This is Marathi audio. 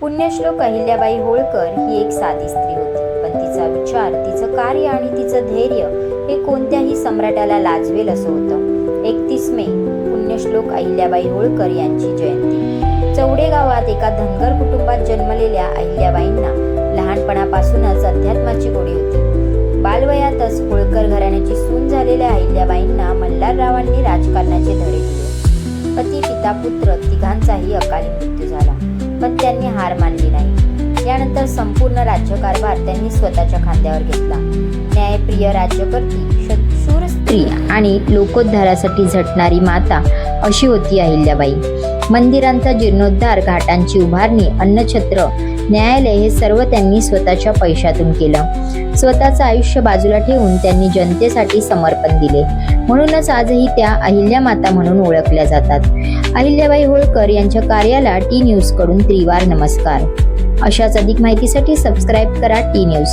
पुण्यश्लोक अहिल्याबाई होळकर ही एक साधी स्त्री होती. पण तिचा विचार तिचं कार्य आणि तिचं धैर्य हे कोणत्याही सम्राटाला लाजवेल असं होतं. एकतीस मे पुण्यश्लोक अहिल्याबाई होळकर यांची जयंती. चौडे गावात एका धनगर कुटुंबात जन्मलेल्या अहिल्याबाईंना लहानपणापासूनच अध्यात्माची गोडी होती. बालवयातच होळकर घराण्याची सून झालेल्या अहिल्याबाईंना मल्हाररावांनी राजकारणाचे धडे दिले. पती पिता पुत्र तिघांचाही अकाली मृत्यू. पण त्यांनी हार मानली नाही. यानंतर संपूर्ण राज्यकारभार त्यांनी स्वतःच्या खांद्यावर घेतला. न्यायप्रिय राज्यकर्ती शूर स्त्री आणि लोकोद्धारासाठी झटणारी माता अशी होती अहिल्याबाई. मंदिरांचा जीर्णोद्धार घाटांची उभारणी अन्नछत्र न्यायालय हे सर्व त्यांनी स्वतःच्या पैशातून केलं. स्वतःचं आयुष्य बाजूला ठेवून त्यांनी जनतेसाठी समर्पण दिले. म्हणूनच आजही त्या अहिल्या माता म्हणून ओळखल्या जातात. अहिल्याबाई होळकर यांच्या कार्याला टी न्यूजकडून त्रिवार नमस्कार. अशाच अधिक माहितीसाठी सबस्क्राईब करा टी न्यूज